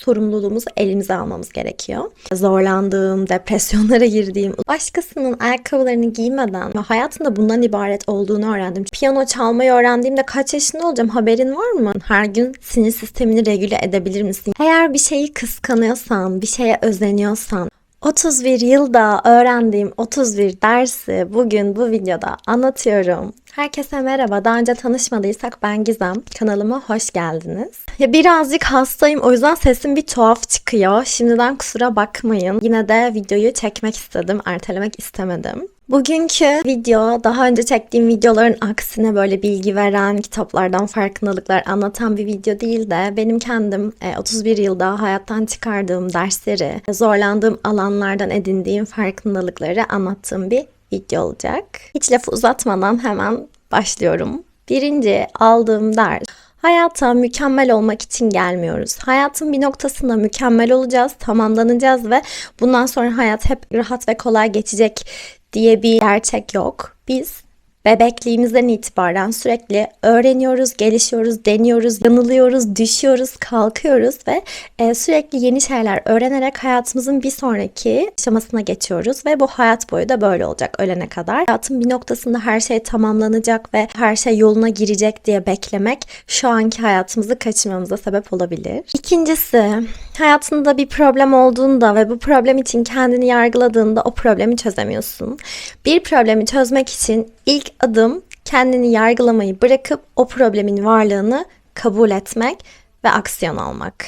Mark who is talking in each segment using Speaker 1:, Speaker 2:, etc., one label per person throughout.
Speaker 1: sorumluluğumuzu elimize almamız gerekiyor. Zorlandığım, depresyonlara girdiğim, başkasının ayakkabılarını giymeden hayatında bundan ibaret olduğunu öğrendim. Piyano çalmayı öğrendiğimde kaç yaşında olacağım haberin var mı? Her gün sinir sistemini regüle edebilir misin? Eğer bir şeyi kıskanıyorsan, bir şeye özeniyorsan, 31 yılda öğrendiğim 31 dersi bugün bu videoda anlatıyorum. Herkese merhaba. Daha önce tanışmadıysak ben Gizem. Kanalıma hoş geldiniz. Ya birazcık hastayım o yüzden sesim bir tuhaf çıkıyor. Şimdiden kusura bakmayın. Yine de videoyu çekmek istedim. Ertelemek istemedim. Bugünkü video daha önce çektiğim videoların aksine böyle bilgi veren, kitaplardan farkındalıklar anlatan bir video değil de benim kendim e, 31 yılda hayattan çıkardığım dersleri, zorlandığım alanlardan edindiğim farkındalıkları anlattığım bir video olacak. Hiç lafı uzatmadan hemen başlıyorum. Birinci aldığım ders Hayata mükemmel olmak için gelmiyoruz. Hayatın bir noktasında mükemmel olacağız, tamamlanacağız ve bundan sonra hayat hep rahat ve kolay geçecek diye bir gerçek yok. Biz bebekliğimizden itibaren sürekli öğreniyoruz, gelişiyoruz, deniyoruz, yanılıyoruz, düşüyoruz, kalkıyoruz ve e, sürekli yeni şeyler öğrenerek hayatımızın bir sonraki aşamasına geçiyoruz ve bu hayat boyu da böyle olacak ölene kadar. Hayatın bir noktasında her şey tamamlanacak ve her şey yoluna girecek diye beklemek şu anki hayatımızı kaçırmamıza sebep olabilir. İkincisi, hayatında bir problem olduğunda ve bu problem için kendini yargıladığında o problemi çözemiyorsun. Bir problemi çözmek için ilk adım kendini yargılamayı bırakıp o problemin varlığını kabul etmek ve aksiyon almak.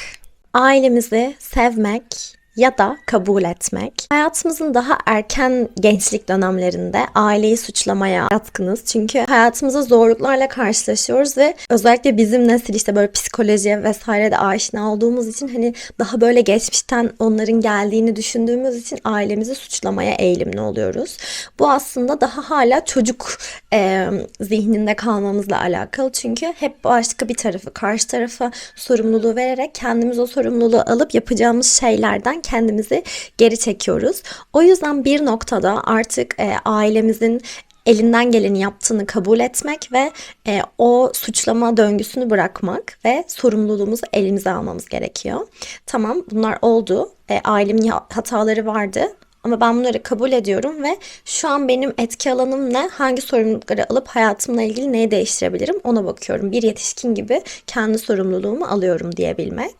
Speaker 1: Ailemizi sevmek ya da kabul etmek. Hayatımızın daha erken gençlik dönemlerinde aileyi suçlamaya yatkınız. Çünkü hayatımızda zorluklarla karşılaşıyoruz ve özellikle bizim nesil işte böyle psikolojiye vesaire de aşina olduğumuz için hani daha böyle geçmişten onların geldiğini düşündüğümüz için ailemizi suçlamaya eğilimli oluyoruz. Bu aslında daha hala çocuk e, zihninde kalmamızla alakalı. Çünkü hep başka bir tarafı, karşı tarafa sorumluluğu vererek kendimiz o sorumluluğu alıp yapacağımız şeylerden kendimizi geri çekiyoruz. O yüzden bir noktada artık e, ailemizin elinden geleni yaptığını kabul etmek ve e, o suçlama döngüsünü bırakmak ve sorumluluğumuzu elimize almamız gerekiyor. Tamam bunlar oldu. E, ailemin hataları vardı ama ben bunları kabul ediyorum ve şu an benim etki alanım ne? Hangi sorumlulukları alıp hayatımla ilgili neyi değiştirebilirim? Ona bakıyorum. Bir yetişkin gibi kendi sorumluluğumu alıyorum diyebilmek.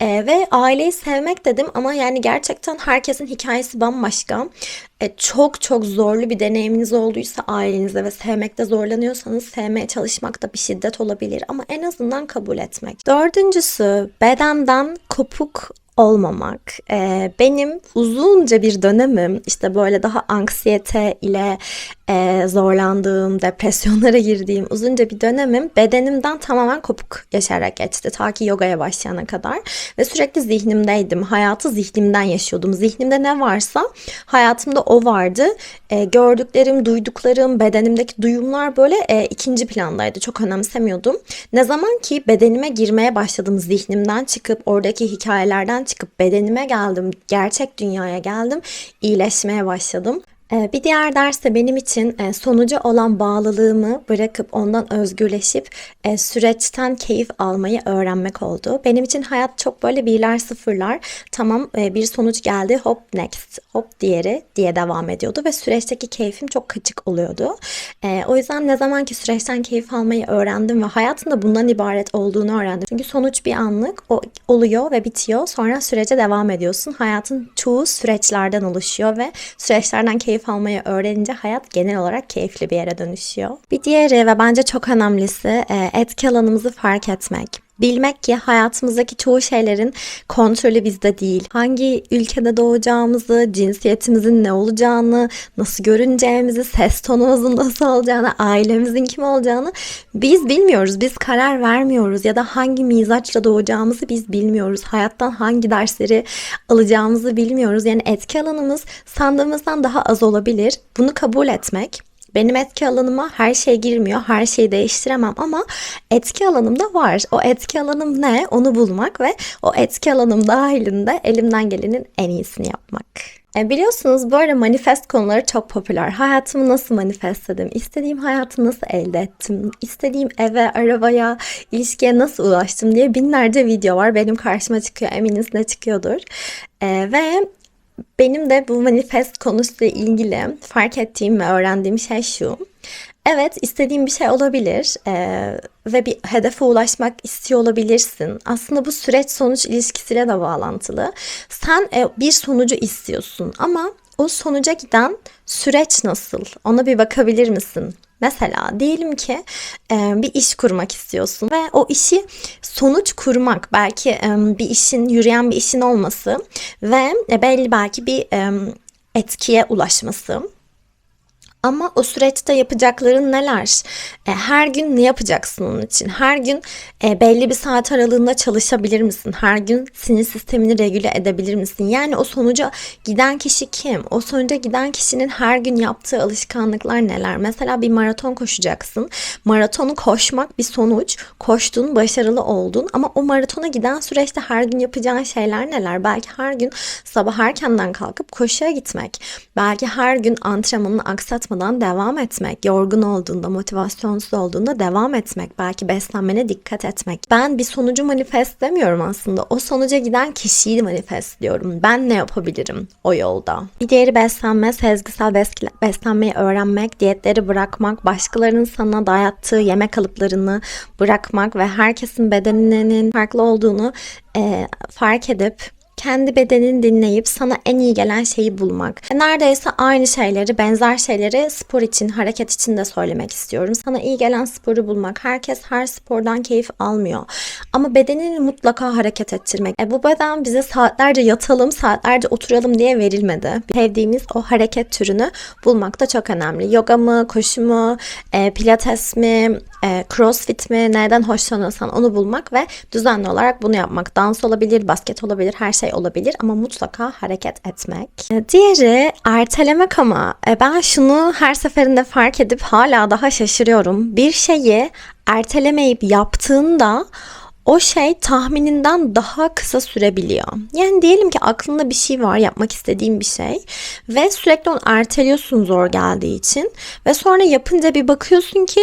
Speaker 1: Ee, ve aileyi sevmek dedim ama yani gerçekten herkesin hikayesi bambaşka. Ee, çok çok zorlu bir deneyiminiz olduysa ailenizde ve sevmekte zorlanıyorsanız sevmeye çalışmak da bir şiddet olabilir ama en azından kabul etmek. Dördüncüsü bedenden kopuk olmamak. Ee, benim uzunca bir dönemim işte böyle daha anksiyete ile e, zorlandığım, depresyonlara girdiğim uzunca bir dönemim bedenimden tamamen kopuk yaşayarak geçti. Ta ki yogaya başlayana kadar. Ve sürekli zihnimdeydim. Hayatı zihnimden yaşıyordum. Zihnimde ne varsa hayatımda o vardı. E, gördüklerim, duyduklarım, bedenimdeki duyumlar böyle e, ikinci plandaydı. Çok önemsemiyordum. Ne zaman ki bedenime girmeye başladım zihnimden çıkıp oradaki hikayelerden çıkıp bedenime geldim, gerçek dünyaya geldim, iyileşmeye başladım. Ee, bir diğer ders de benim için e, sonuca olan bağlılığımı bırakıp ondan özgürleşip e, süreçten keyif almayı öğrenmek oldu. Benim için hayat çok böyle birler sıfırlar. Tamam e, bir sonuç geldi hop next hop diğeri diye devam ediyordu ve süreçteki keyfim çok kaçık oluyordu. O yüzden ne zaman ki süreçten keyif almayı öğrendim ve hayatında bundan ibaret olduğunu öğrendim. Çünkü sonuç bir anlık oluyor ve bitiyor. Sonra sürece devam ediyorsun. Hayatın çoğu süreçlerden oluşuyor ve süreçlerden keyif keyif almayı öğrenince hayat genel olarak keyifli bir yere dönüşüyor. Bir diğeri ve bence çok önemlisi e, etki alanımızı fark etmek. Bilmek ki hayatımızdaki çoğu şeylerin kontrolü bizde değil. Hangi ülkede doğacağımızı, cinsiyetimizin ne olacağını, nasıl görüneceğimizi, ses tonumuzun nasıl olacağını, ailemizin kim olacağını biz bilmiyoruz. Biz karar vermiyoruz ya da hangi mizaçla doğacağımızı biz bilmiyoruz. Hayattan hangi dersleri alacağımızı bilmiyoruz. Yani etki alanımız sandığımızdan daha az olabilir. Bunu kabul etmek benim etki alanıma her şey girmiyor, her şeyi değiştiremem ama etki alanım da var. O etki alanım ne? Onu bulmak ve o etki alanım dahilinde elimden gelenin en iyisini yapmak. E, biliyorsunuz böyle manifest konuları çok popüler. Hayatımı nasıl manifestledim? İstediğim hayatı nasıl elde ettim? İstediğim eve, arabaya, ilişkiye nasıl ulaştım diye binlerce video var. Benim karşıma çıkıyor. Eminiz ne çıkıyordur. E, ve benim de bu manifest konusuyla ilgili fark ettiğim ve öğrendiğim şey şu. Evet, istediğin bir şey olabilir ee, ve bir hedefe ulaşmak istiyor olabilirsin. Aslında bu süreç sonuç ilişkisiyle de bağlantılı. Sen e, bir sonucu istiyorsun ama o sonuca giden süreç nasıl? Ona bir bakabilir misin? Mesela diyelim ki e, bir iş kurmak istiyorsun ve o işi sonuç kurmak belki e, bir işin yürüyen bir işin olması ve e, belli belki bir etkiye ulaşması ama o süreçte yapacakların neler? E, her gün ne yapacaksın onun için? Her gün e, belli bir saat aralığında çalışabilir misin? Her gün sinir sistemini regüle edebilir misin? Yani o sonuca giden kişi kim? O sonuca giden kişinin her gün yaptığı alışkanlıklar neler? Mesela bir maraton koşacaksın. Maratonu koşmak bir sonuç. Koştun, başarılı oldun ama o maratona giden süreçte her gün yapacağın şeyler neler? Belki her gün sabah erkenden kalkıp koşuya gitmek. Belki her gün antrenmanını aksatmadan bıkmadan devam etmek, yorgun olduğunda, motivasyonsuz olduğunda devam etmek, belki beslenmene dikkat etmek. Ben bir sonucu manifestlemiyorum aslında. O sonuca giden kişiyi manifestliyorum. Ben ne yapabilirim o yolda? Bir diğeri beslenme, sezgisel beslenmeyi öğrenmek, diyetleri bırakmak, başkalarının sana dayattığı yemek kalıplarını bırakmak ve herkesin bedeninin farklı olduğunu e, fark edip kendi bedenini dinleyip sana en iyi gelen şeyi bulmak. Neredeyse aynı şeyleri, benzer şeyleri spor için, hareket için de söylemek istiyorum. Sana iyi gelen sporu bulmak. Herkes her spordan keyif almıyor. Ama bedenini mutlaka hareket ettirmek. E bu beden bize saatlerce yatalım, saatlerce oturalım diye verilmedi. Sevdiğimiz o hareket türünü bulmak da çok önemli. Yoga mı, koşu mu, e, pilates mi, e, crossfit mi, nereden hoşlanıyorsan onu bulmak ve düzenli olarak bunu yapmak. Dans olabilir, basket olabilir, her şey olabilir ama mutlaka hareket etmek. E, diğeri ertelemek ama e, ben şunu her seferinde fark edip hala daha şaşırıyorum. Bir şeyi ertelemeyip yaptığında o şey tahmininden daha kısa sürebiliyor. Yani diyelim ki aklında bir şey var, yapmak istediğin bir şey ve sürekli onu erteliyorsun zor geldiği için ve sonra yapınca bir bakıyorsun ki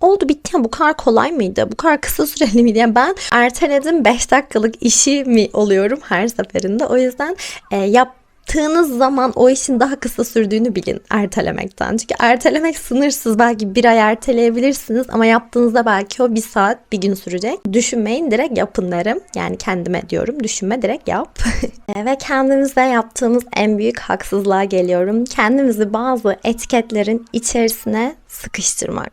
Speaker 1: oldu bitti ya bu kadar kolay mıydı? Bu kadar kısa süreli miydi? Yani ben erteledim 5 dakikalık işi mi oluyorum her seferinde? O yüzden e, yap yaptığınız zaman o işin daha kısa sürdüğünü bilin ertelemekten. Çünkü ertelemek sınırsız. Belki bir ay erteleyebilirsiniz ama yaptığınızda belki o bir saat bir gün sürecek. Düşünmeyin direkt yapın derim. Yani kendime diyorum düşünme direkt yap. E, ve kendimize yaptığımız en büyük haksızlığa geliyorum. Kendimizi bazı etiketlerin içerisine sıkıştırmak.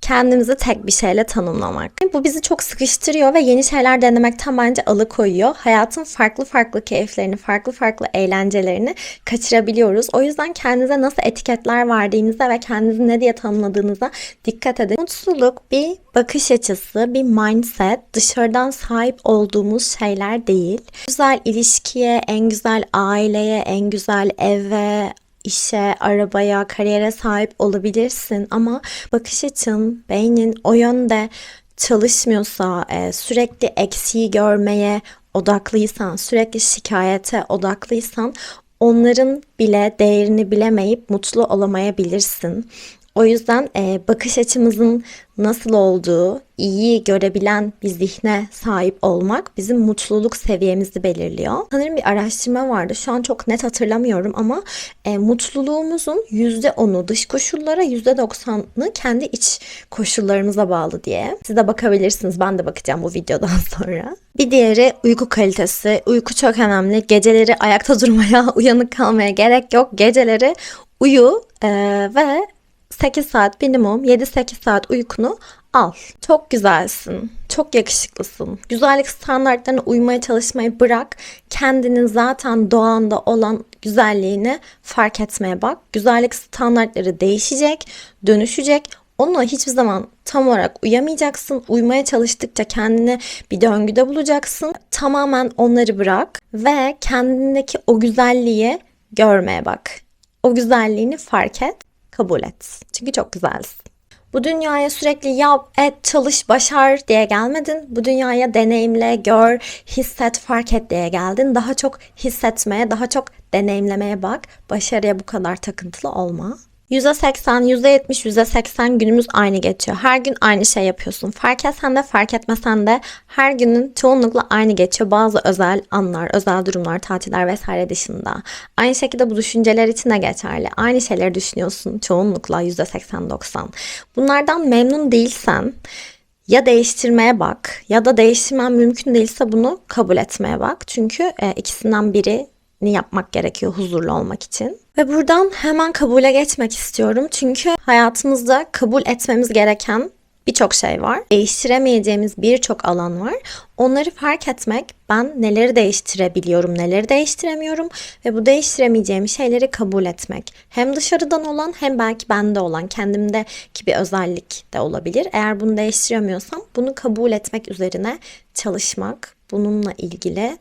Speaker 1: Kendimizi tek bir şeyle tanımlamak. Bu bizi çok sıkıştırıyor ve yeni şeyler denemekten bence alıkoyuyor. Hayatın farklı farklı keyiflerini, farklı farklı eğlencelerini kaçırabiliyoruz. O yüzden kendinize nasıl etiketler verdiğinize ve kendinizi ne diye tanımladığınıza dikkat edin. Mutluluk bir bakış açısı, bir mindset, dışarıdan sahip olduğumuz şeyler değil. Güzel ilişkiye, en güzel aileye, en güzel eve, işe, arabaya, kariyere sahip olabilirsin ama bakış açın, beynin o yönde çalışmıyorsa, e, sürekli eksiği görmeye odaklıysan, sürekli şikayete odaklıysan onların bile değerini bilemeyip mutlu olamayabilirsin. O yüzden e, bakış açımızın nasıl olduğu, iyi görebilen bir zihne sahip olmak bizim mutluluk seviyemizi belirliyor. Sanırım bir araştırma vardı. Şu an çok net hatırlamıyorum ama e, mutluluğumuzun %10'u dış koşullara, %90'ı kendi iç koşullarımıza bağlı diye. Siz de bakabilirsiniz. Ben de bakacağım bu videodan sonra. Bir diğeri uyku kalitesi. Uyku çok önemli. Geceleri ayakta durmaya, uyanık kalmaya gerek yok. Geceleri uyu e, ve 8 saat minimum 7-8 saat uykunu al. Çok güzelsin. Çok yakışıklısın. Güzellik standartlarına uymaya çalışmayı bırak. Kendinin zaten doğanda olan güzelliğini fark etmeye bak. Güzellik standartları değişecek, dönüşecek. Onunla hiçbir zaman tam olarak uyamayacaksın. Uymaya çalıştıkça kendini bir döngüde bulacaksın. Tamamen onları bırak ve kendindeki o güzelliği görmeye bak. O güzelliğini fark et kabul et. Çünkü çok güzelsin. Bu dünyaya sürekli yap, et, çalış, başar diye gelmedin. Bu dünyaya deneyimle, gör, hisset, fark et diye geldin. Daha çok hissetmeye, daha çok deneyimlemeye bak. Başarıya bu kadar takıntılı olma. %80, %70, %80 günümüz aynı geçiyor. Her gün aynı şey yapıyorsun. Fark etsen de fark etmesen de her günün çoğunlukla aynı geçiyor. Bazı özel anlar, özel durumlar, tatiller vesaire dışında. Aynı şekilde bu düşünceler için de geçerli. Aynı şeyleri düşünüyorsun çoğunlukla %80-90. Bunlardan memnun değilsen ya değiştirmeye bak ya da değiştirmen mümkün değilse bunu kabul etmeye bak. Çünkü e, ikisinden biri yapmak gerekiyor huzurlu olmak için. Ve buradan hemen kabule geçmek istiyorum. Çünkü hayatımızda kabul etmemiz gereken birçok şey var. Değiştiremeyeceğimiz birçok alan var. Onları fark etmek, ben neleri değiştirebiliyorum, neleri değiştiremiyorum ve bu değiştiremeyeceğim şeyleri kabul etmek. Hem dışarıdan olan hem belki bende olan, kendimdeki bir özellik de olabilir. Eğer bunu değiştiremiyorsam bunu kabul etmek üzerine çalışmak, bununla ilgili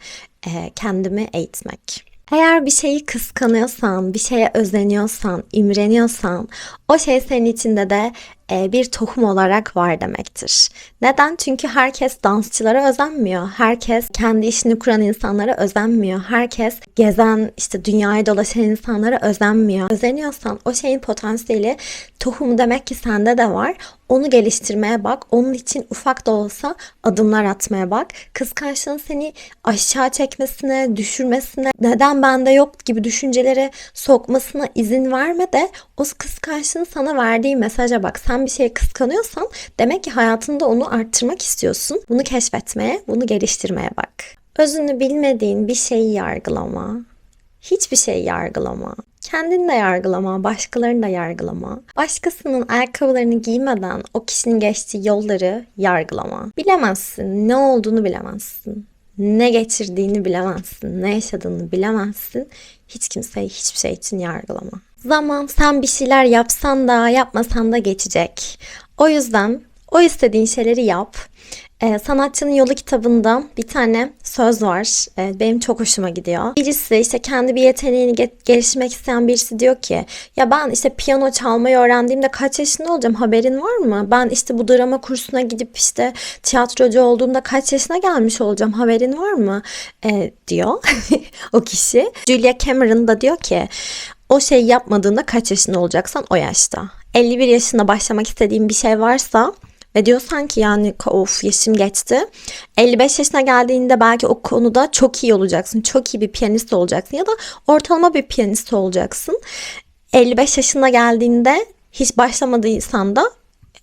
Speaker 1: kendimi eğitmek. Eğer bir şeyi kıskanıyorsan, bir şeye özeniyorsan, imreniyorsan o şey senin içinde de bir tohum olarak var demektir. Neden? Çünkü herkes dansçılara özenmiyor. Herkes kendi işini kuran insanlara özenmiyor. Herkes gezen, işte dünyayı dolaşan insanlara özenmiyor. Özeniyorsan o şeyin potansiyeli tohum demek ki sende de var. Onu geliştirmeye bak. Onun için ufak da olsa adımlar atmaya bak. Kıskançlığın seni aşağı çekmesine, düşürmesine, neden bende yok gibi düşüncelere sokmasına izin verme de o kıskançlığın sana verdiği mesaja bak. Sen bir şeye kıskanıyorsan demek ki hayatında onu arttırmak istiyorsun. Bunu keşfetmeye, bunu geliştirmeye bak. Özünü bilmediğin bir şeyi yargılama. Hiçbir şeyi yargılama. Kendini de yargılama, başkalarını da yargılama. Başkasının ayakkabılarını giymeden o kişinin geçtiği yolları yargılama. Bilemezsin, ne olduğunu bilemezsin. Ne geçirdiğini bilemezsin, ne yaşadığını bilemezsin. Hiç kimseyi hiçbir şey için yargılama. Zaman sen bir şeyler yapsan da yapmasan da geçecek. O yüzden o istediğin şeyleri yap. Ee, Sanatçının Yolu kitabında bir tane söz var. Ee, benim çok hoşuma gidiyor. Birisi işte kendi bir yeteneğini ge- geliştirmek isteyen birisi diyor ki ya ben işte piyano çalmayı öğrendiğimde kaç yaşında olacağım haberin var mı? Ben işte bu drama kursuna gidip işte tiyatrocu olduğumda kaç yaşına gelmiş olacağım haberin var mı? Ee, diyor o kişi. Julia Cameron da diyor ki o şeyi yapmadığında kaç yaşında olacaksan o yaşta. 51 yaşında başlamak istediğin bir şey varsa ve diyorsan ki yani of yaşım geçti. 55 yaşına geldiğinde belki o konuda çok iyi olacaksın. Çok iyi bir piyanist olacaksın ya da ortalama bir piyanist olacaksın. 55 yaşına geldiğinde hiç başlamadıysan da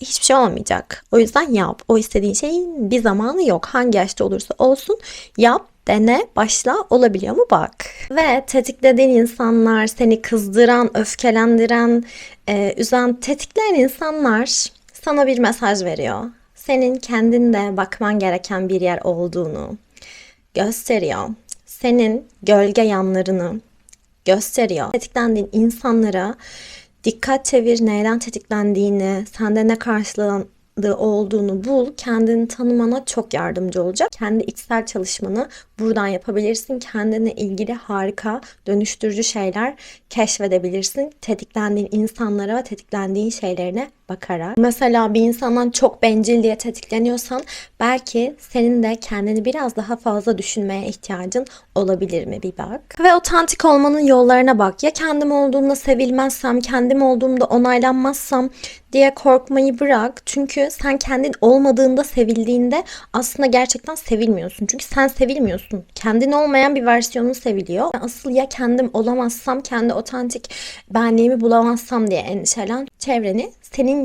Speaker 1: hiçbir şey olmayacak. O yüzden yap. O istediğin şeyin bir zamanı yok. Hangi yaşta olursa olsun yap dene, başla, olabiliyor mu bak. Ve tetiklediğin insanlar, seni kızdıran, öfkelendiren, e, üzen, tetikleyen insanlar sana bir mesaj veriyor. Senin kendinde bakman gereken bir yer olduğunu gösteriyor. Senin gölge yanlarını gösteriyor. Tetiklendiğin insanlara dikkat çevir, neyden tetiklendiğini, sende ne karşılığı olduğunu bul, kendini tanımana çok yardımcı olacak. Kendi içsel çalışmanı buradan yapabilirsin. Kendine ilgili harika, dönüştürücü şeyler keşfedebilirsin. Tetiklendiğin insanlara ve tetiklendiğin şeylerine bakarak. Mesela bir insandan çok bencil diye tetikleniyorsan belki senin de kendini biraz daha fazla düşünmeye ihtiyacın olabilir mi bir bak. Ve otantik olmanın yollarına bak. Ya kendim olduğumda sevilmezsem, kendim olduğumda onaylanmazsam diye korkmayı bırak. Çünkü sen kendin olmadığında sevildiğinde aslında gerçekten sevilmiyorsun. Çünkü sen sevilmiyorsun. Kendin olmayan bir versiyonun seviliyor. Asıl ya kendim olamazsam, kendi otantik benliğimi bulamazsam diye endişelen çevreni senin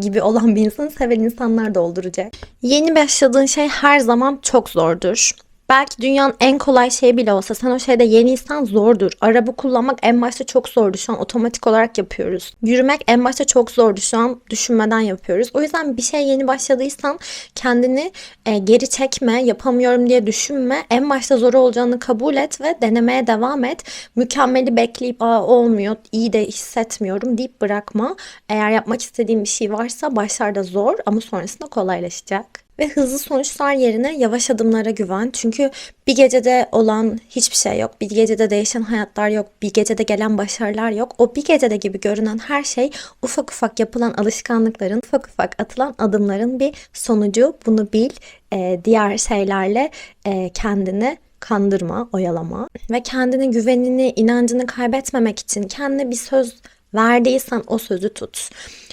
Speaker 1: gibi olan bir insanı seven insanlar dolduracak. Yeni başladığın şey her zaman çok zordur. Belki dünyanın en kolay şeyi bile olsa sen o şeyde yeniysen zordur. Araba kullanmak en başta çok zordu şu an otomatik olarak yapıyoruz. Yürümek en başta çok zordu şu an düşünmeden yapıyoruz. O yüzden bir şey yeni başladıysan kendini e, geri çekme, yapamıyorum diye düşünme. En başta zor olacağını kabul et ve denemeye devam et. Mükemmeli bekleyip Aa, olmuyor, iyi de hissetmiyorum deyip bırakma. Eğer yapmak istediğin bir şey varsa başlarda zor ama sonrasında kolaylaşacak. Ve hızlı sonuçlar yerine yavaş adımlara güven. Çünkü bir gecede olan hiçbir şey yok. Bir gecede değişen hayatlar yok. Bir gecede gelen başarılar yok. O bir gecede gibi görünen her şey ufak ufak yapılan alışkanlıkların, ufak ufak atılan adımların bir sonucu. Bunu bil. Ee, diğer şeylerle e, kendini kandırma, oyalama ve kendine güvenini, inancını kaybetmemek için kendine bir söz verdiysen o sözü tut.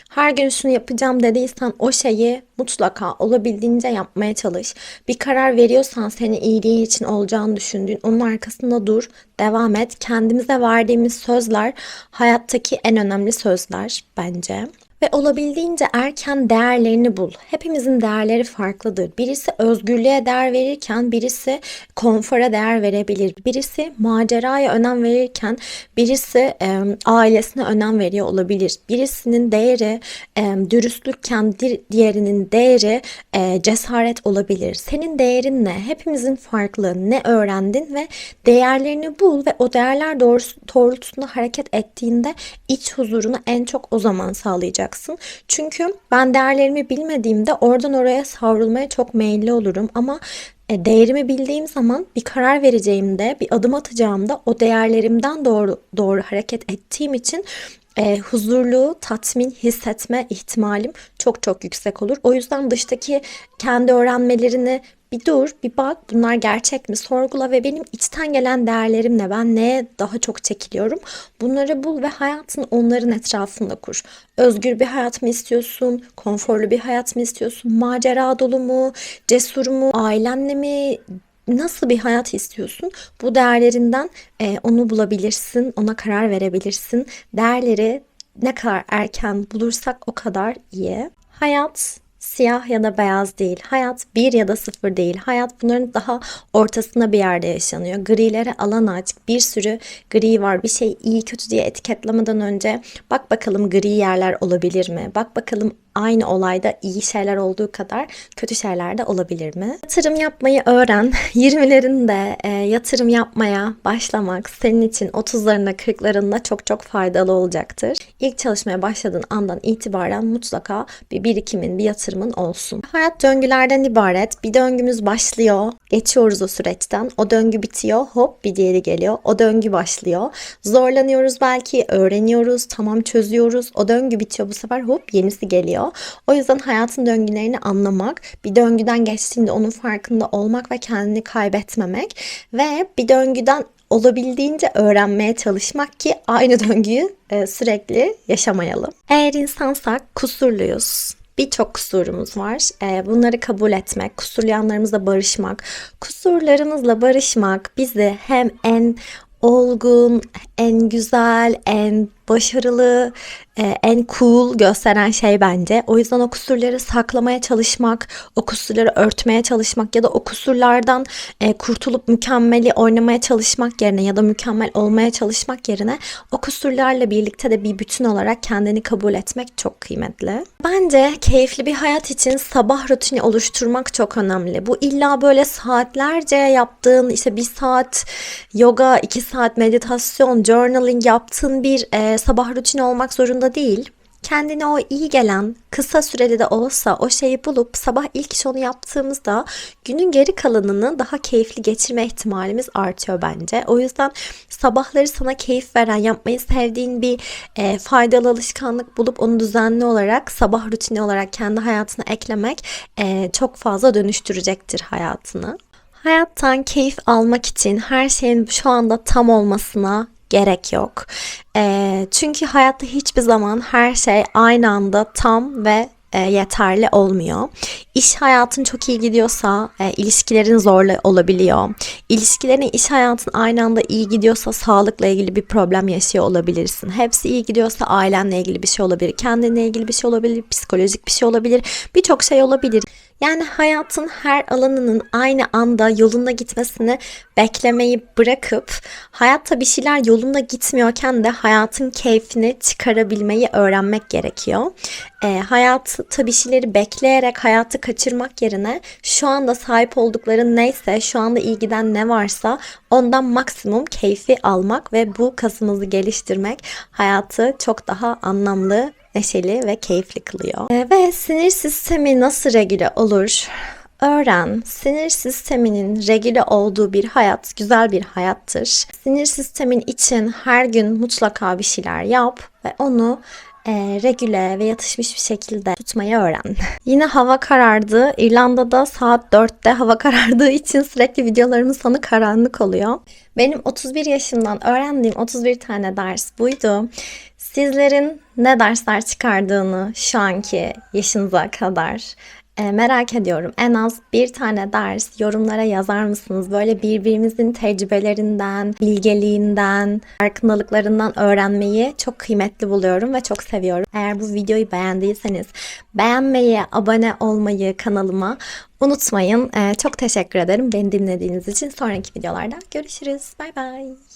Speaker 1: Her gün şunu yapacağım dediysen o şeyi mutlaka olabildiğince yapmaya çalış. Bir karar veriyorsan senin iyiliğin için olacağını düşündüğün onun arkasında dur, devam et. Kendimize verdiğimiz sözler hayattaki en önemli sözler bence ve olabildiğince erken değerlerini bul. Hepimizin değerleri farklıdır. Birisi özgürlüğe değer verirken birisi konfora değer verebilir. Birisi maceraya önem verirken birisi e, ailesine önem veriyor olabilir. Birisinin değeri e, dürüstlükken diğerinin değeri e, cesaret olabilir. Senin değerin ne? Hepimizin farklı. Ne öğrendin ve değerlerini bul ve o değerler doğrultusunda hareket ettiğinde iç huzurunu en çok o zaman sağlayacak olacaksın. Çünkü ben değerlerimi bilmediğimde oradan oraya savrulmaya çok meyilli olurum ama e, değerimi bildiğim zaman bir karar vereceğimde, bir adım atacağımda o değerlerimden doğru doğru hareket ettiğim için e, huzurlu, tatmin hissetme ihtimalim çok çok yüksek olur. O yüzden dıştaki kendi öğrenmelerini bir dur, bir bak bunlar gerçek mi sorgula ve benim içten gelen değerlerim ne? Ben neye daha çok çekiliyorum? Bunları bul ve hayatını onların etrafında kur. Özgür bir hayat mı istiyorsun? Konforlu bir hayat mı istiyorsun? Macera dolu mu? Cesur mu? Ailenle mi? Nasıl bir hayat istiyorsun? Bu değerlerinden e, onu bulabilirsin, ona karar verebilirsin. Değerleri ne kadar erken bulursak o kadar iyi. Hayat siyah ya da beyaz değil. Hayat bir ya da sıfır değil. Hayat bunların daha ortasında bir yerde yaşanıyor. Grilere alan aç. Bir sürü gri var. Bir şey iyi kötü diye etiketlemeden önce bak bakalım gri yerler olabilir mi? Bak bakalım aynı olayda iyi şeyler olduğu kadar kötü şeyler de olabilir mi? Yatırım yapmayı öğren. 20'lerinde e, yatırım yapmaya başlamak senin için 30'larında 40'larında çok çok faydalı olacaktır. İlk çalışmaya başladığın andan itibaren mutlaka bir birikimin, bir yatırımın olsun. Hayat döngülerden ibaret. Bir döngümüz başlıyor. Geçiyoruz o süreçten. O döngü bitiyor. Hop bir diğeri geliyor. O döngü başlıyor. Zorlanıyoruz belki, öğreniyoruz, tamam çözüyoruz. O döngü bitiyor bu sefer hop yenisi geliyor. O yüzden hayatın döngülerini anlamak, bir döngüden geçtiğinde onun farkında olmak ve kendini kaybetmemek ve bir döngüden olabildiğince öğrenmeye çalışmak ki aynı döngüyü e, sürekli yaşamayalım. Eğer insansak kusurluyuz. Birçok kusurumuz var. E, bunları kabul etmek, kusurlu barışmak, kusurlarımızla barışmak bizi hem en olgun, en güzel, en başarılı, e, en cool gösteren şey bence. O yüzden o kusurları saklamaya çalışmak, o kusurları örtmeye çalışmak ya da o kusurlardan e, kurtulup mükemmeli oynamaya çalışmak yerine ya da mükemmel olmaya çalışmak yerine o kusurlarla birlikte de bir bütün olarak kendini kabul etmek çok kıymetli. Bence keyifli bir hayat için sabah rutini oluşturmak çok önemli. Bu illa böyle saatlerce yaptığın işte bir saat yoga, iki saat meditasyon, journaling yaptığın bir e, sabah rutini olmak zorunda değil. Kendine o iyi gelen kısa süreli de olsa o şeyi bulup sabah ilk iş onu yaptığımızda günün geri kalanını daha keyifli geçirme ihtimalimiz artıyor bence. O yüzden sabahları sana keyif veren yapmayı sevdiğin bir e, faydalı alışkanlık bulup onu düzenli olarak sabah rutini olarak kendi hayatına eklemek e, çok fazla dönüştürecektir hayatını. Hayattan keyif almak için her şeyin şu anda tam olmasına gerek yok. E, çünkü hayatta hiçbir zaman her şey aynı anda tam ve e, yeterli olmuyor. İş hayatın çok iyi gidiyorsa e, ilişkilerin zorlu olabiliyor. İlişkilerin iş hayatın aynı anda iyi gidiyorsa sağlıkla ilgili bir problem yaşıyor olabilirsin. Hepsi iyi gidiyorsa ailenle ilgili bir şey olabilir, kendinle ilgili bir şey olabilir, psikolojik bir şey olabilir, birçok şey olabilir. Yani hayatın her alanının aynı anda yolunda gitmesini beklemeyi bırakıp hayatta bir şeyler yolunda gitmiyorken de hayatın keyfini çıkarabilmeyi öğrenmek gerekiyor. E, hayatta bir şeyleri bekleyerek hayatı kaçırmak yerine şu anda sahip oldukları neyse, şu anda iyi giden ne varsa ondan maksimum keyfi almak ve bu kasımızı geliştirmek hayatı çok daha anlamlı neşeli ve keyifli kılıyor. E, ve sinir sistemi nasıl regüle olur? Öğren, sinir sisteminin regüle olduğu bir hayat güzel bir hayattır. Sinir sistemin için her gün mutlaka bir şeyler yap ve onu e, regüle ve yatışmış bir şekilde tutmayı öğren. Yine hava karardı. İrlanda'da saat 4'te hava karardığı için sürekli videolarımın sonu karanlık oluyor. Benim 31 yaşından öğrendiğim 31 tane ders buydu. Sizlerin ne dersler çıkardığını şu anki yaşınıza kadar e, merak ediyorum. En az bir tane ders yorumlara yazar mısınız? Böyle birbirimizin tecrübelerinden, bilgeliğinden, farkındalıklarından öğrenmeyi çok kıymetli buluyorum ve çok seviyorum. Eğer bu videoyu beğendiyseniz beğenmeyi, abone olmayı kanalıma unutmayın. E, çok teşekkür ederim beni dinlediğiniz için. Sonraki videolarda görüşürüz. Bay bay.